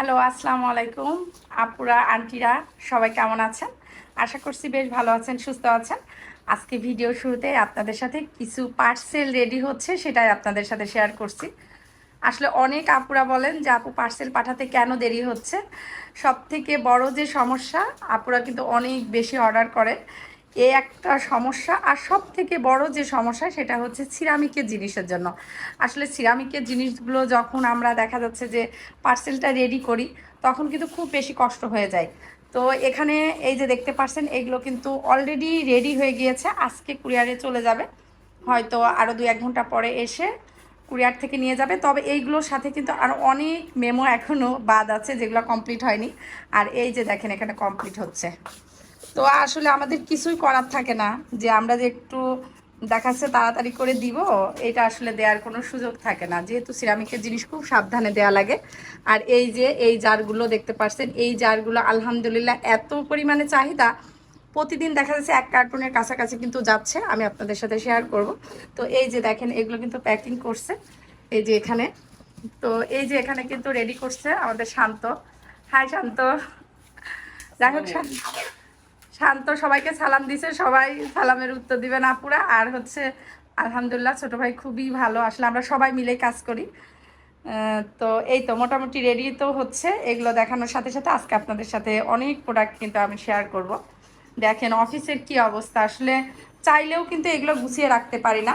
Hello, আসসালামু আলাইকুম। আপুরা, আন্টিরা, সবাই কেমন আছেন? আশা করছি বেশ ভালো আছেন, সুস্থ আছেন। আজকে ভিডিও শুরুতে আপনাদের সাথে কিছু পার্সেল রেডি হচ্ছে, সেটাই আপনাদের সাথে শেয়ার করছি। আসলে অনেক আপুরা বলেন যে, আপু পার্সেল পাঠাতে কেন দেরি হচ্ছে? সব থেকে বড় যে সমস্যা, আপুরা কিন্তু অনেক বেশি অর্ডার করে। এই একটা সমস্যা। আর সব থেকে বড় যে সমস্যা, সেটা হচ্ছে সিরামিকের জিনিসের জন্য। আসলে সিরামিকের জিনিসগুলো যখন আমরা দেখা যাচ্ছে যে পার্সেলটা রেডি করি, তখন কিন্তু খুব বেশি কষ্ট হয়ে যায়। তো এখানে এই যে দেখতে পাচ্ছেন, এগুলো কিন্তু অলরেডি রেডি হয়ে গিয়েছে। আজকে কুরিয়ারে চলে যাবে। হয়তো আরও দু এক ঘণ্টা পরে এসে কুরিয়ার থেকে নিয়ে যাবে। তবে এইগুলোর সাথে কিন্তু আরও অনেক মেমো এখনও বাদ আছে, যেগুলো কমপ্লিট হয়নি। আর এই যে দেখেন, এখানে কমপ্লিট হচ্ছে। তো আসলে আমাদের কিছুই করার থাকে না। যে আমরা যে একটু দেখাচ্ছে তাড়াতাড়ি করে দিব, এটা আসলে দেওয়ার কোনো সুযোগ থাকে না। যেহেতু সিরামিকের জিনিস খুব সাবধানে দেওয়া লাগে। আর এই যে এই জারগুলো দেখতে পাচ্ছেন, এই জারগুলো আলহামদুলিল্লাহ এত পরিমাণে চাহিদা, প্রতিদিন দেখা যাচ্ছে এক কার্টুনের কাছাকাছি কিন্তু যাচ্ছে, আমি আপনাদের সাথে শেয়ার করব। তো এই যে দেখেন, এগুলো কিন্তু প্যাকিং করছে, এই যে এখানে। তো এই যে এখানে কিন্তু রেডি করছে আমাদের শান্ত। হাই শান্ত। যাই হোক শা- শান্ত, সবাইকে সালাম দিছে, সবাই সালামের উত্তর দিবেন আপুরা। আর হচ্ছে, আলহামদুলিল্লাহ, ছোট ভাই খুবই ভালো। আসলে আমরা সবাই মিলে কাজ করি। তো এই তো মোটামুটি রেডি তো হচ্ছে। এগুলো দেখানোর সাথে সাথে আজকে আপনাদের সাথে অনেক প্রোডাক্ট কিন্তু আমি শেয়ার করব। দেখেন, অফিসের কি অবস্থা। আসলে চাইলেও কিন্তু এগুলো গুছিয়ে রাখতে পারি না।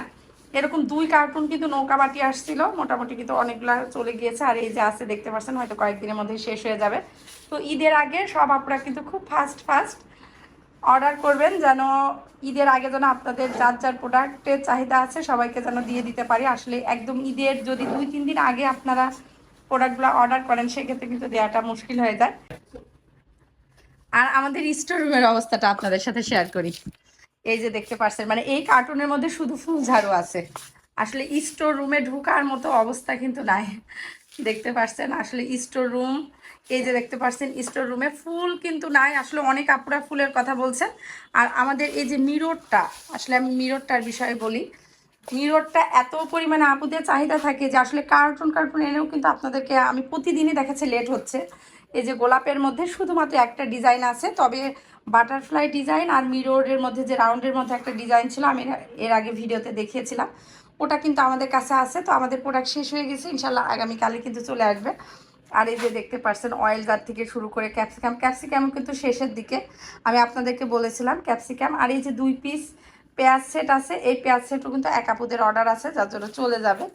এরকম দুই কার্টুন কিন্তু নৌকা বাটি আসছিল। মোটামুটি কিন্তু অনেকগুলো চলে গিয়েছে। আর এই যে আছে, দেখতে পাচ্ছেন, হয়তো কয়েকদিনের মধ্যে শেষ হয়ে যাবে। তো ঈদের আগে সব আপনারা কিন্তু খুব ফাস্ট ফাস্ট অর্ডার করবেন যেন ঈদের আগে যেন আপনাদের যার যার প্রোডাক্টের চাহিদা আছে সবাইকে যেন দিয়ে দিতে পারি। আসলে একদম ঈদের যদি দুই, তিন দিন আগে আপনারা প্রোডাক্টগুলো অর্ডার করেন, সেক্ষেত্রে কিন্তু দেওয়াটা মুশকিল হয়ে যায়। আর আমাদের স্টোর রুমের অবস্থাটা আপনাদের সাথে শেয়ার করি। এই যে দেখতে পাচ্ছেন মানে এই কার্টুনের মধ্যে শুধু ফুল ঝাড়ু আছে। আসলে স্টোর রুমে ঢোকার মতো অবস্থা কিন্তু নাই। দেখতে পাচ্ছেন আসলে স্টোর রুম এই যে দেখতে পাচ্ছেন স্টোর রুমে ফুল কিন্তু নাই। আসলে অনেক আপুরা ফুলের কথা বলছেন। আর আমাদের এই যে মিররটা, আসলে আমি মিররটার বিষয়ে বলি। মিররটা এত পরিমাণে আপুদের চাহিদা থাকে যে আসলে কার্টুন কার্টুন এনেও কিন্তু আপনাদেরকে আমি প্রতিদিনই দেখাচ্ছি লেট হচ্ছে। এই যে গোলাপের মধ্যে শুধুমাত্র একটা ডিজাইন আছে, তবে বাটারফ্লাই ডিজাইন আর মিররের মধ্যে যে রাউন্ডের মধ্যে একটা ডিজাইন ছিল, আমি এর আগে ভিডিওতে দেখিয়েছিলাম। ওটা কিন্তু আমাদের কাছে আছে, তো আমাদের প্রোডাক্ট শেষ হয়ে গেছে। ইনশাল্লাহ আগামীকালে কিন্তু চলে আসবে। আর এই যে দেখতে পাচ্ছেন অয়েল গার্ড থেকে শুরু করে ক্যাপসিকাম ক্যাপসিকাম কিন্তু শেষের দিকে। আমি আপনাদেরকে বলেছিলাম ক্যাপসিকাম আর এই যে দুই পিস পেঁয়াজ সেট আছে, এই পেঁয়াজ সেটও কিন্তু এক আপুদের অর্ডার আছে, যার জন্য চলে যাবে।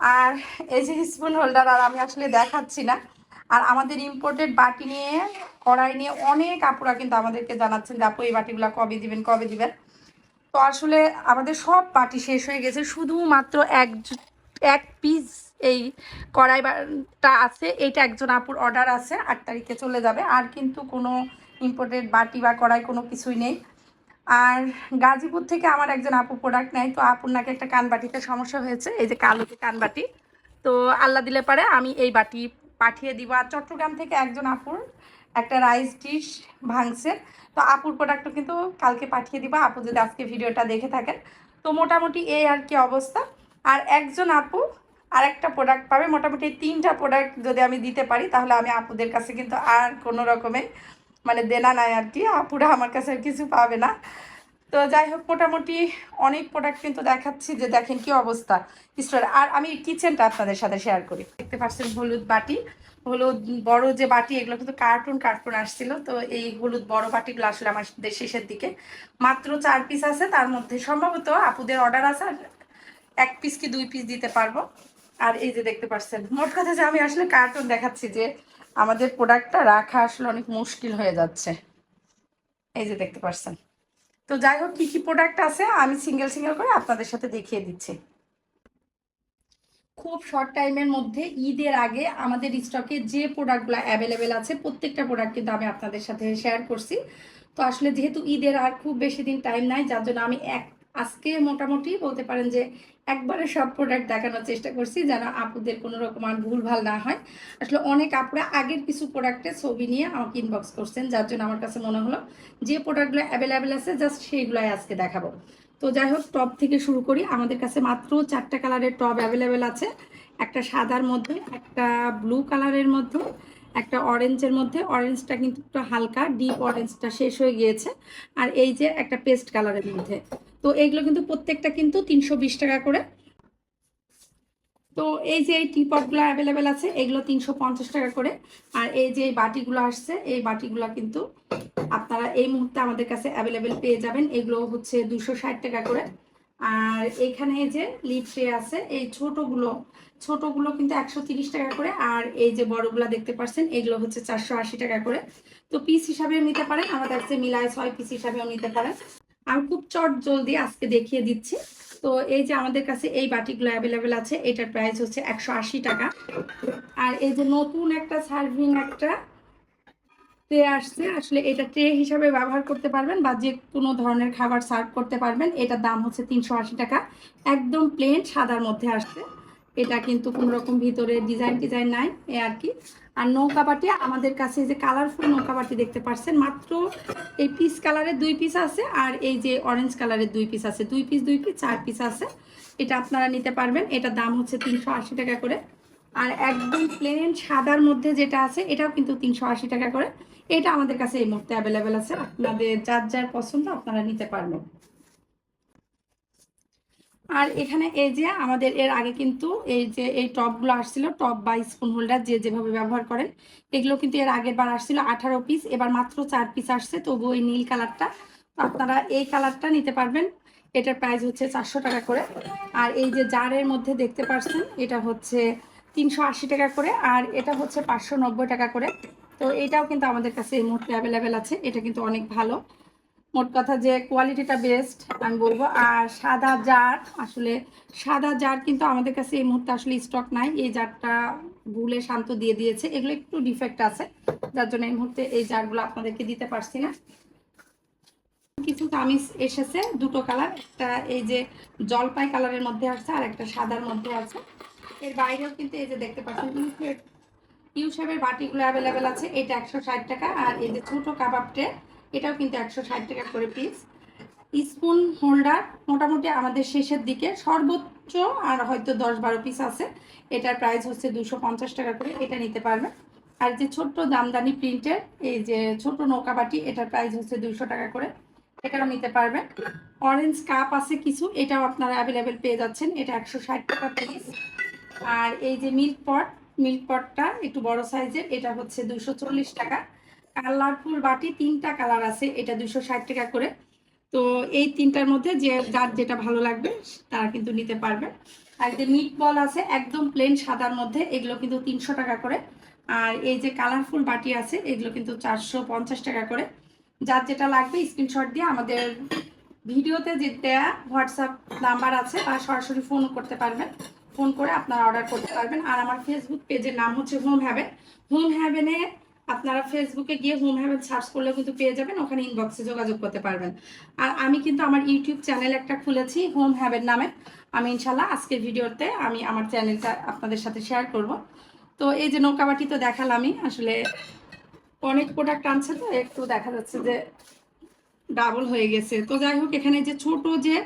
আর এই যে স্পুন হোল্ডার আর আমি আসলে দেখাচ্ছি না। আর আমাদের ইম্পোর্টেড বাটি নিয়ে, কড়াই নিয়ে অনেক আপুরা কিন্তু আমাদেরকে জানাচ্ছেন যে, আপু, এই বাটিগুলো কবে দিবেন কবে দিবেন? তো আসলে আমাদের সব বাটি শেষ হয়ে গেছে, শুধুমাত্র এক এক পিস এই কড়াইটা আছে, এইটা একজন আপুর অর্ডার আছে, আট তারিখে চলে যাবে। আর কিন্তু কোনো ইম্পোর্টেড বাটি বা কড়াই কোনো কিছুই নেই। আর গাজীপুর থেকে আমার একজন আপু প্রোডাক্ট নেয়, তো আপুর নাকি একটা কানবাটিতে সমস্যা হয়েছে, এই যে কালো যে কানবাটি তো আল্লাহ দিলে পারে আমি এই বাটি পাঠিয়ে দিব। আর চট্টগ্রাম থেকে একজন আপুর একটা রাইস ডিশ ভাঙছে, তো আপুর প্রোডাক্টও কিন্তু কালকে পাঠিয়ে দিব। আপু যদি আজকে ভিডিওটা দেখে থাকেন। তো মোটামুটি এই আর কি অবস্থা। আর একজন আপু আর একটা প্রোডাক্ট পাবে। মোটামুটি তিনটা প্রোডাক্ট যদি আমি দিতে পারি, তাহলে আমি আপুদের কাছে কিন্তু আর কোনো রকমের মানে দেনা নাই আর কি। আপুরা আমার কাছে কিছু পাবে না। তো যাই হোক, মোটামুটি অনেক প্রোডাক্ট কিন্তু দেখাচ্ছি যে দেখেন কি অবস্থা স্টোর আর আমি কিচেনটা আপনাদের সাথে শেয়ার করি। দেখতে পাচ্ছেন হলুদ বাটি। হলুদ বড় যে বাটি, এগুলো কিন্তু কার্টুন কার্টুন আসছিল। তো এই হলুদ বড় বাটিগুলো আসলে আমার শেষের দিকে। মাত্র চার পিস আছে, তার মধ্যে সম্ভবত আপুদের অর্ডার আছে এক পিস কি দুই পিস দিতে পারব। আর এই যে দেখতে পাচ্ছেন, মোট কথা যে আমি আসলে কার্টুন দেখাচ্ছি যে আমাদের প্রোডাক্টটা রাখা আসলে অনেক মুশকিল হয়ে যাচ্ছে। এই যে দেখতে পাচ্ছেন। তো যাই হোক, কী কী প্রোডাক্ট আছে আমি সিঙ্গেল সিঙ্গেল করে আপনাদের সাথে দেখিয়ে দিচ্ছি। খুব শর্ট টাইমের মধ্যে ঈদের আগে আমাদের স্টকে যে প্রোডাক্টগুলো অ্যাভেলেবেল আছে, প্রত্যেকটা প্রোডাক্ট কিন্তু আমি আপনাদের সাথে শেয়ার করছি। তো আসলে যেহেতু ঈদের আর খুব বেশি দিন টাইম নাই, যার জন্য আমি এক, আজকে মোটামুটি বলতে পারেন যে একবারে সব প্রোডাক্ট দেখানোর চেষ্টা করছি যেন আপুদের কোনো রকম আর ভুলভাল না হয়। আসলে অনেক আপুরা আগের কিছু প্রোডাক্টের ছবি নিয়ে আমাকে ইনবক্স করছেন, যার জন্য আমার কাছে মনে হলো যে প্রোডাক্টগুলো অ্যাভেলেবেল আছে জাস্ট সেইগুলোই আজকে দেখাবো। তো যাই হোক টপ থেকে শুরু করি। আমাদের কাছে মাত্র চারটা কালারের টপ অ্যাভেলেবেল আছে। একটা সাদার মধ্যে, একটা ব্লু কালারের মধ্যে, একটা অরেঞ্জের মধ্যে। অরেঞ্জটা কিন্তু একটু হালকা ডিপ অরেঞ্জটা শেষ হয়ে গিয়েছে। আর এই যে একটা পেস্ট কালারের মধ্যে। তো এইগুলো কিন্তু প্রত্যেকটা কিন্তু তিনশো বিশ টাকা করে। তো এই যে এই টিপটগুলো অ্যাভেলেবেল আছে, এগুলো তিনশো পঞ্চাশ টাকা করে। আর এই যে বাটিগুলো আসছে, এই বাটিগুলো কিন্তু আপনারা এই মুহূর্তে আমাদের কাছে অ্যাভেলেবেল পেয়ে যাবেন। এগুলো হচ্ছে দুশো ষাট টাকা করে। আর এখানে এই যে লিপ ট্রে আছে, এই ছোটগুলো ছোটগুলো কিন্তু একশো তিরিশ টাকা করে। আর এই যে বড়গুলো দেখতে পাচ্ছেন, এগুলো হচ্ছে চারশো আশি টাকা করে। তো পিস হিসাবেও নিতে পারেন, আমাদের কাছে মিলায় ছয় পিস হিসাবেও নিতে পারেন। আমি খুব চট জলদি আজকে দেখিয়ে দিচ্ছি। তো এই যে আমাদের কাছে এই বাটিগুলো অ্যাভেলেবেল আছে, এটার প্রাইস হচ্ছে একশো আশি টাকা। আর এই যে নতুন একটা সার্ভিং একটা ট্রে আসছে, আসলে এটা ট্রে হিসাবে ব্যবহার করতে পারবেন বা যে কোনো ধরনের খাবার সার্ভ করতে পারবেন। এটার দাম হচ্ছে তিনশো আশি টাকা। একদম প্লেন সাদার মধ্যে আসছে। এটা কিন্তু কোনো রকম ভিতরে ডিজাইন ডিজাইন নাই এ আর কি। আর নৌকা বাটি, আমাদের কাছে যে কালারফুল নৌকা বাটি দেখতে পাচ্ছেন মাত্র এই পিস কালারের দুই পিস আছে আর এই যে অরেঞ্জ কালারের দুই পিস আছে। দুই পিস দুই পিস চার পিস আছে। এটা আপনারা নিতে পারবেন। এটার দাম হচ্ছে তিনশো আশি টাকা করে। আর একদম প্লেন সাদার মধ্যে যেটা আছে, এটাও কিন্তু তিনশো আশি টাকা করে। এটা আমাদের কাছে এই মুহূর্তে অ্যাভেলেবেল আছে। আপনাদের যার যার পছন্দ, আপনারা নিতে পারবেন। আর এখানে এই যে আমাদের এর আগে কিন্তু এই যে এই টপগুলো আসছিল, টপ বা স্পুন হোল্ডার যে যেভাবে ব্যবহার করেন, এগুলো কিন্তু এর আগের বার আসছিল আঠারো পিস এবার মাত্র চার পিস আসছে। তবু ওই নীল কালারটা আপনারা এই কালারটা নিতে পারবেন। এটার প্রাইস হচ্ছে চারশো টাকা করে। আর এই যে জারের মধ্যে দেখতে পাচ্ছেন এটা হচ্ছে তিনশো আশি টাকা করে, আর এটা হচ্ছে পাঁচশো নব্বই টাকা করে। তো এটাও কিন্তু আমাদের কাছে এই মুহূর্তে অ্যাভেলেবেল আছে, এটা কিন্তু অনেক ভালো। মোট কথা যে কোয়ালিটিটা বেস্ট আমি বলব। আর সাদা জার, আসলে সাদা জার কিন্তু আমাদের কাছে এই মুহূর্তে আসলে স্টক নাই। এই জারটা ভুলে শান্ত দিয়ে দিয়েছে। এগুলো একটু ডিফেক্ট আছে, যার জন্য এই মুহূর্তে এই জারগুলো আপনাদেরকে দিতে পারছি না। কিছু কামিজ এসেছে, দুটো কালার একটা এই যে জলপাই কালারের মধ্যে আছে আর একটা সাদার মধ্যে আছে। এর বাইরেও কিন্তু এই যে দেখতে পাচ্ছেন ইউ শেপের বাটিগুলো অ্যাভেলেবেল আছে। এটা একশো ষাট টাকা। আর এই যে ছোটো কাবাব ট্রে এটাও কিন্তু একশো ষাট টাকা করে পিস স্পুন হোল্ডার মোটামুটি আমাদের শেষের দিকে, সর্বোচ্চ আর হয়তো দশ বারো পিস আছে। এটার প্রাইস হচ্ছে দুশো পঞ্চাশ টাকা করে, এটা নিতে পারবেন আর যে ছোট্ট দামদানি প্রিন্টের এই যে ছোট নৌকা বাটি, এটার প্রাইস হচ্ছে দুশো টাকা করে এটাও নিতে পারবেন অরেঞ্জ কাপ আছে কিছু, এটাও আপনারা অ্যাভেলেবেল পেয়ে যাচ্ছেন, এটা একশো ষাট টাকা পিস আর এই যে মিল্ক পট মিল্ক পটটা একটু বড় সাইজের এটা হচ্ছে দুশো টাকা। কালারফুল বাটি তিনটা কালার আছে, এটা দুশো ষাট টাকা করে। তো এই তিনটার মধ্যে যে যার যেটা ভালো লাগবে, তারা কিন্তু নিতে পারবে। আর যে মিট বল আছে, একদম প্লেন সাদার মধ্যে, এগুলো কিন্তু তিনশো টাকা করে। আর এই যে কালারফুল বাটি আছে, এগুলো কিন্তু চারশো পঞ্চাশ টাকা করে। যার যেটা লাগবে স্ক্রিনশট দিয়ে আমাদের ভিডিওতে যে দেয়া হোয়াটসঅ্যাপ নাম্বার আছে বা সরাসরি ফোন করতে পারবেন। ফোন করে আপনারা অর্ডার করতে পারবেন। আর আমার ফেসবুক পেজের নাম হচ্ছে হোম হ্যাভেন হোম হ্যাভেনে আপনারা ফেসবুকে গিয়ে হোম হ্যাভেন সার্চ করলে কিন্তু পেয়ে যাবেন, ওখানে ইনবক্সে যোগাযোগ করতে পারবেন। আর আমি কিন্তু আমার ইউটিউব চ্যানেল একটা খুলেছি হোম হ্যাভেন নামে। আমি ইনশাল্লাহ আজকের ভিডিওতে আমি আমার চ্যানেলটা আপনাদের সাথে শেয়ার করব। তো এই যে নৌকাবাটি তো দেখালামই, আসলে অনেক প্রোডাক্ট আনছে তো, একটু দেখা যাচ্ছে যে ডাবল হয়ে গেছে। তো যাই হোক, এখানে যে ছোট যে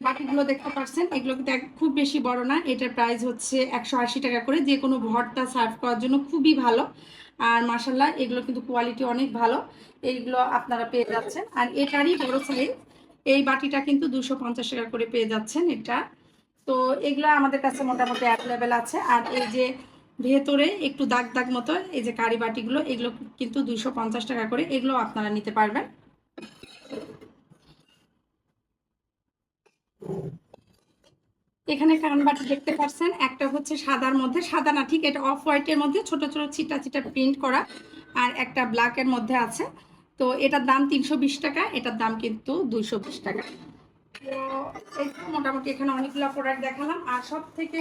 বাটিগুলো দেখতে পাচ্ছেন, এগুলো কিন্তু খুব বেশি বড় না। এটার প্রাইস হচ্ছে একশো আশি টাকা করে। যে কোনো ভর্তা সার্ভ করার জন্য খুবই ভালো। আর মাসাল্লাহ এগুলো কিন্তু কোয়ালিটি অনেক ভালো। এইগুলো আপনারা পেয়ে যাচ্ছেন। আর এটারই বড় সাইজ এই বাটিটা কিন্তু দুশো পঞ্চাশ টাকা করে পেয়ে যাচ্ছেন এটা। তো এগুলো আমাদের কাছে মোটামুটি অ্যাভেলেবেল আছে। আর এই যে ভেতরে একটু দাগ দাগ মতো, এই যে কারি বাটিগুলো, এগুলো কিন্তু দুশো পঞ্চাশ টাকা করে, এগুলো আপনারা নিতে পারবেন। এখানে কানবাটি দেখতে পাচ্ছেন, একটা হচ্ছে সাদার মধ্যে, সাদা না, ঠিক এটা অফ হোয়াইটের মধ্যে ছোট ছোট ছিটা ছিটা প্রিন্ট করা, আর একটা ব্ল্যাকের মধ্যে আছে। তো এটার দাম তিনশো বিশ টাকা, এটার দাম কিন্তু দুইশো বিশ টাকা। তো মোটামুটি এখানে অনেকগুলো প্রোডাক্ট দেখালাম, আর সব থেকে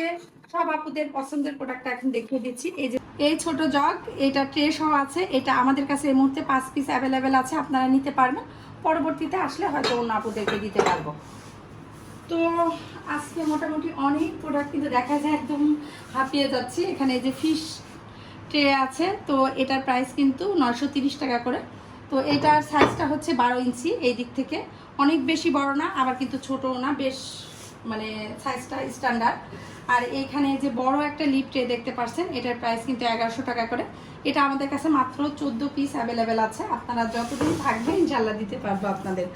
সব আপুদের পছন্দের প্রোডাক্টটা এখন দেখিয়ে দিচ্ছি। এই যে, এই ছোট জগ এটা ট্রে সহ আছে, এটা আমাদের কাছে এই মুহূর্তে পাঁচ পিস অ্যাভেলেবেল আছে, আপনারা নিতে পারবেন। পরবর্তীতে আসলে হয়তো অন্য আপুদেরকে দিতে পারব। তো আজকে মোটামুটি অনেক প্রোডাক্ট কিন্তু দেখা যায় একদম হাঁপিয়ে যাচ্ছি। এখানে যে ফিশ ট্রে আছে, তো এটার প্রাইস কিন্তু নয়শো টাকা করে। তো এটার সাইজটা হচ্ছে বারো ইঞ্চি এই দিক থেকে। অনেক বেশি বড় না, আবার কিন্তু ছোটও না, বেশ মানে সাইজটা স্ট্যান্ডার্ড আর এইখানে যে বড় একটা লিপ ট্রে দেখতে পাচ্ছেন, এটার প্রাইস কিন্তু এগারোশো টাকা করে। এটা আমাদের কাছে মাত্র চোদ্দ পিস অ্যাভেলেবেল আছে। আপনারা যতদিন থাকবেন ইনশাল্লাহ দিতে পারব আপনাদের।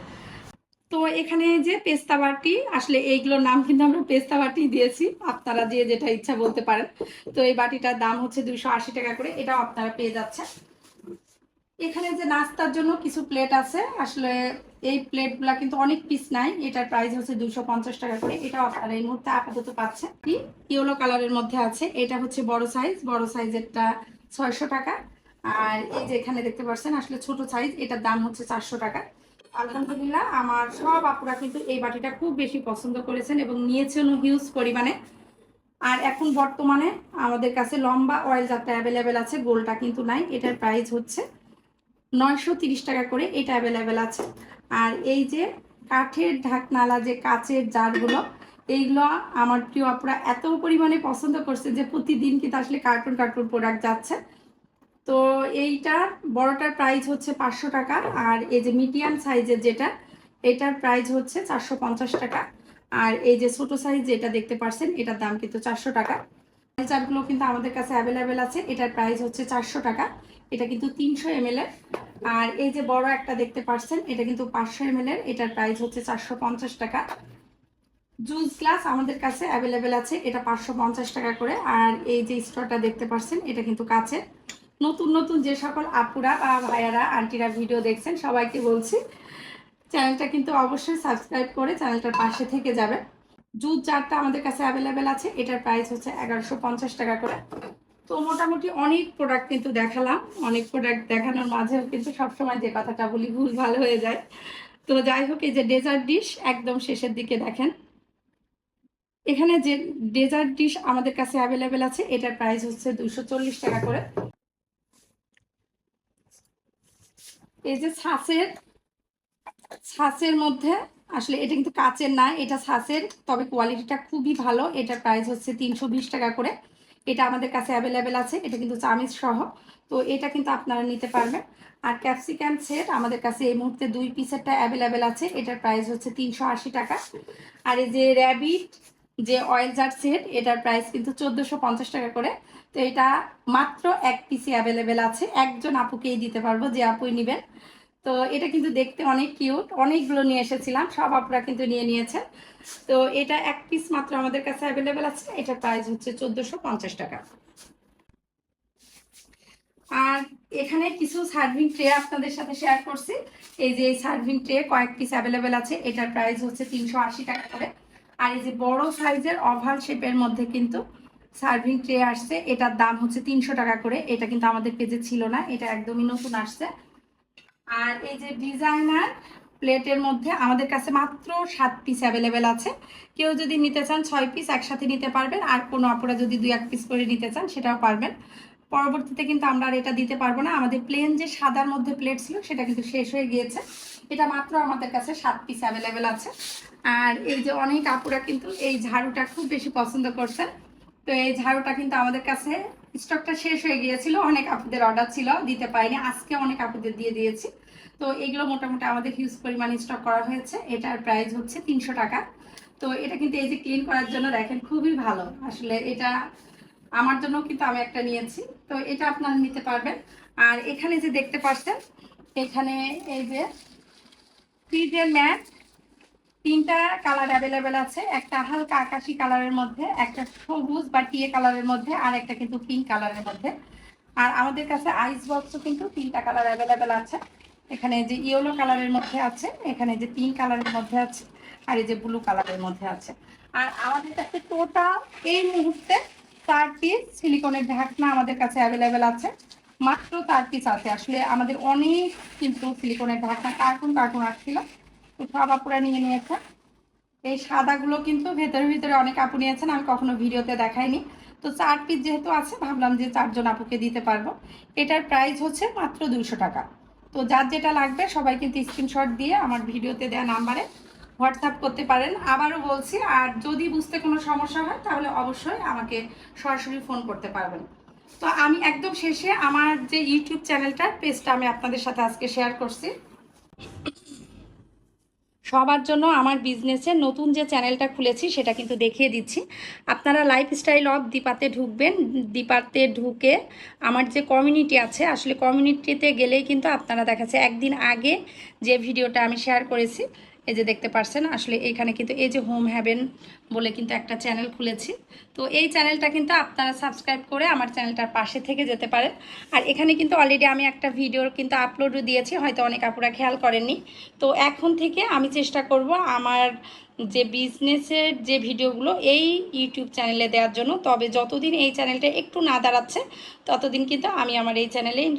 তো এখানে যে পেস্তা বাটি, আসলে এইগুলোর নাম কিন্তু আমরা পেস্তা বাটি দিয়েছি, আপনারা যে যেটা ইচ্ছা বলতে পারেন। তো এই বাটিটার দাম হচ্ছে দুইশো আশি টাকা করে, এটাও আপনারা পেয়ে যাচ্ছেন। এখানে যে নাস্তার জন্য কিছু প্লেট আছে, আসলে এই প্লেটগুলা কিন্তু অনেক পিস নাই, এটার প্রাইস হচ্ছে দুশো পঞ্চাশ টাকা করে, এটাও আপনারা এই মুহূর্তে আপাতত পাচ্ছেন। ইয়েলো কালারের মধ্যে আছে, এটা হচ্ছে বড় সাইজ, বড় সাইজেরটা ছয়শো টাকা। আর এই যে এখানে দেখতে পাচ্ছেন, আসলে ছোট সাইজ, এটার দাম হচ্ছে চারশো টাকা। আলহামদুলিল্লাহ, আমার সব আপুরা কিন্তু এই বাটিটা খুব বেশি পছন্দ করেছেন এবং নিয়েছেন হিউজ পরিমাণে। আর এখন বর্তমানে আমাদের কাছে লম্বা অয়েল যাতে অ্যাভেলেবেল আছে, গোলটা কিন্তু নাই, এটার প্রাইস হচ্ছে নয়শো টাকা করে, এটা অ্যাভেলেবেল আছে। আর এই যে কাঠের ঢাকনালা, যে কাচের জারগুলো এইগুলো আমার প্রিয় আপুরা এত পরিমাণে পছন্দ করছে যে প্রতিদিন কিন্তু আসলে কার্টুন কার্টুন প্রোডাক্ট যাচ্ছে। তো এইটার বড়টার প্রাইস হচ্ছে পাঁচশো টাকা আর এই যে মিডিয়াম সাইজের যেটা, এটার প্রাইস হচ্ছে চারশো পঞ্চাশ টাকা। আর এই যে ছোট সাইজ যেটা দেখতে পাচ্ছেন এটার দাম কিন্তু চারশো টাকা। চারগুলো কিন্তু আমাদের কাছে অ্যাভেলেবেল আছে, এটার প্রাইস হচ্ছে চারশো টাকা। এটা কিন্তু তিনশো এম আর এই যে বড় একটা দেখতে পাচ্ছেন এটা কিন্তু পাঁচশো এম এটার প্রাইস হচ্ছে চারশো পঞ্চাশ টাকা। জুস গ্লাস আমাদের কাছে অ্যাভেলেবেল আছে, এটা পাঁচশো পঞ্চাশ টাকা করে। আর এই যে স্টোরটা দেখতে পাচ্ছেন এটা কিন্তু কাছে নতুন নতুন যে সকল আপুরা বা ভাইয়ারা, আন্টিরা ভিডিও দেখছেন, সবাইকে বলছি, চ্যানেলটা কিন্তু অবশ্যই সাবস্ক্রাইব করে চ্যানেলটার পাশে থেকে যাবে জুস জারটা আমাদের কাছে অ্যাভেলেবেল আছে, এটার প্রাইস হচ্ছে এগারোশো পঞ্চাশ টাকা করে। তো মোটামুটি অনেক প্রোডাক্ট কিন্তু দেখালাম, অনেক প্রোডাক্ট দেখানোর মাঝেও কিন্তু সবসময় যে কথাটা বলি ভুল ভালো হয়ে যায়। তো যাই হোক, এই যে ডেজার্ট ডিশ একদম শেষের দিকে দেখেন। এখানে যে ডেজার্ট ডিশ আমাদের কাছে অ্যাভেলেবেল আছে, এটার প্রাইস হচ্ছে দুশো টাকা করে। এই যে ছাঁচের ছাঁচের মধ্যে, আসলে এটা কিন্তু কাচের না, এটা ছাঁচের, তবে কোয়ালিটিটা খুবই ভালো। এটার প্রাইস হচ্ছে তিনশো বিশ টাকা করে। এটা আমাদের কাছে অ্যাভেলেবেল আছে, এটা কিন্তু চামিজ সহ। তো এটা কিন্তু আপনারা নিতে পারবেন। আর ক্যাপসিকাম সেট আমাদের কাছে এই মুহূর্তে দুই পিসেরটা অ্যাভেলেবেল আছে। এটার প্রাইস হচ্ছে তিনশো আশি টাকা। আর এই যে র্যাবিট যে অয়েল জার সেট এটার প্রাইস কিন্তু চোদ্দোশো পঞ্চাশ টাকা করে। তো এটা মাত্র এক পিসি অ্যাভেলেবেল আছে। একজন আপুকেই দিতে পারব, যে আপুই নেবেন। তো এটা কিন্তু দেখতে অনেক কিউট অনেকগুলো নিয়ে এসেছিলাম, সব আপুরা কিন্তু নিয়ে নিয়েছেন। তো এটা এক পিস মাত্র আমাদের কাছে অ্যাভেলেবেল আছে এটার প্রাইস হচ্ছে চোদ্দোশো পঞ্চাশ টাকা। আর এখানে কিছু সার্ভিং ট্রে আপনাদের সাথে শেয়ার করছি। এই যে এই সার্ভিং ট্রে কয়েক পিস অ্যাভেলেবেল আছে, এটার প্রাইস হচ্ছে তিনশো আশি টাকা করে। আর এই যে বড় সাইজের অভাল শেপের মধ্যে কিন্তু সার্ভিং ট্রে আসছে। এটার দাম হচ্ছে তিনশো টাকা করে। এটা কিন্তু আমাদের পেজে ছিল না। এটা একদমই নতুন আসছে। আর এই যে ডিজাইনার প্লেটের মধ্যে আমাদের কাছে মাত্র সাত পিস অ্যাভেলেবেল আছে। কেউ যদি নিতে চান ছয় পিস একসাথে নিতে পারবেন। আর কোনো অপরা যদি দুই এক পিস করে নিতে চান, সেটাও পারবেন। পরবর্তীতে কিন্তু আমরা আর এটা দিতে পারব না। আমাদের প্লেন যে সাদার মধ্যে প্লেট ছিল, সেটা কিন্তু শেষ হয়ে গিয়েছে। এটা মাত্র আমাদের কাছে সাত পিস অ্যাভেলেবেল আছে। আর এই যে অনেক আপুরা কিন্তু এই ঝাড়ুটা খুব বেশি পছন্দ করছেন। তো এই ঝাড়ুটা কিন্তু আমাদের কাছে স্টকটা শেষ হয়ে গিয়েছিল, অনেক আপুদের অর্ডার ছিল, দিতে পারিনি, আজকে অনেক আপুদের দিয়ে দিয়েছি। তো এগুলো মোটামুটি আমাদের হিউজ পরিমাণ স্টক করা হয়েছে। এটার প্রাইস হচ্ছে তিনশো টাকা। তো এটা কিন্তু এই যে ক্লিন করার জন্য দেখেন খুবই ভালো। আসলে এটা আমার জন্য কিন্তু আমি একটা নিয়েছি। তো এটা আপনারা নিতে পারবেন। আর এখানে যে দেখতে পাচ্ছেন, এখানে এই যে ফ্রিজের ম্যাট, তিনটা কালার অ্যাভেলেবেল আছে। একটা হালকা আকাশি কালারের মধ্যে, একটা সবুজ বা টিয়ে কালারের মধ্যে, আর একটা কিন্তু পিঙ্ক কালারের মধ্যে। আর আমাদের কাছে আইস বক্সও কিন্তু তিনটা কালার অ্যাভেলেবেল আছে। এখানে যে ইয়েলো কালারের মধ্যে আছে, এখানে যে পিঙ্ক কালারের মধ্যে আছে, আর এই যে ব্লু কালারের মধ্যে আছে। আর আমাদের কাছে টোটাল এই মুহূর্তে চার পিস সিলিকনের ঢাকনা আমাদের কাছে অ্যাভেলেবেল আছে। মাত্র চার পিস আছে। আসলে আমাদের অনেক কিন্তু সিলিকনের ঢাকনা কার্টুন কার্টুন আসছিল। তো সব আপুরা নিয়ে নিয়েছে। এই সাদাগুলো কিন্তু ভেতরে ভিতরে অনেক আপু নিয়েছেন, আমি কখনো ভিডিওতে দেখাইনি। তো চার পিস যেহেতু আছে, ভাবলাম যে চারজন আপুকে দিতে পারব। এটার প্রাইস হচ্ছে মাত্র দুশো টাকা। তো যার যেটা লাগবে সবাই কিন্তু স্ক্রিনশট দিয়ে আমার ভিডিওতে দেওয়া নাম্বারে হোয়াটসঅ্যাপ করতে পারেন। আবারও বলছি, আর যদি বুঝতে কোনো সমস্যা হয়, তাহলে অবশ্যই আমাকে সরাসরি ফোন করতে পারবেন। তো আমি একদম শেষে আমার যে ইউটিউব চ্যানেলটার পেজটা আমি আপনাদের সাথে আজকে শেয়ার করছি। সবার জন্য আমার বিজনেসে নতুন যে চ্যানেলটা খুলেছি, সেটা কিন্তু দেখিয়ে দিচ্ছি। আপনারা লাইফস্টাইল অফ দীপাতে ঢুকবেন। দীপাতে ঢুকে আমার যে কমিউনিটি আছে, আসলে কমিউনিটিতে গেলেই কিন্তু আপনারা দেখাচ্ছে, একদিন আগে যে ভিডিওটা আমি শেয়ার করেছি এই যে দেখতে পারছেন, আসলে এখানে কিন্তু এই যে হোম হ্যাভেন বলে কিন্তু একটা চ্যানেল খুলেছি। তো এই চ্যানেলটা কিন্তু আপনারা সাবস্ক্রাইব করে আমার চ্যানেলটার পাশে থেকে যেতে পারেন। আর এখানে কিন্তু অলরেডি আমি একটা ভিডিওর কিন্তু আপলোডও দিয়েছি, হয়তো অনেক আপুরা খেয়াল করেননি। তো এখন থেকে আমি চেষ্টা করব আমার যে বিজনেসের যে ভিডিওগুলো এই ইউটিউব চ্যানেলে দেওয়ার জন্য। তবে যতদিন এই চ্যানেলটা একটু না দাঁড়াচ্ছে, ততদিন কিন্তু আমি আমার এই চ্যানেলেই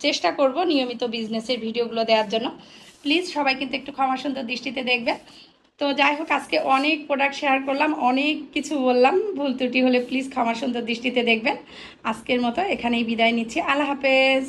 চেষ্টা করব নিয়মিত বিজনেসের ভিডিওগুলো দেওয়ার জন্য। প্লিজ সবাই কিন্তু একটু ক্ষমা সুন্দর দৃষ্টিতে দেখবে তো যাই হোক, আজকে অনেক প্রোডাক্ট শেয়ার করলাম, অনেক কিছু বললাম, ভুল ত্রুটি হলে প্লিজ ক্ষমা সুন্দর দৃষ্টিতে দেখবেন। আজকের মতো এখানেই বিদায় নিচ্ছি। আল্লাহ হাফেজ।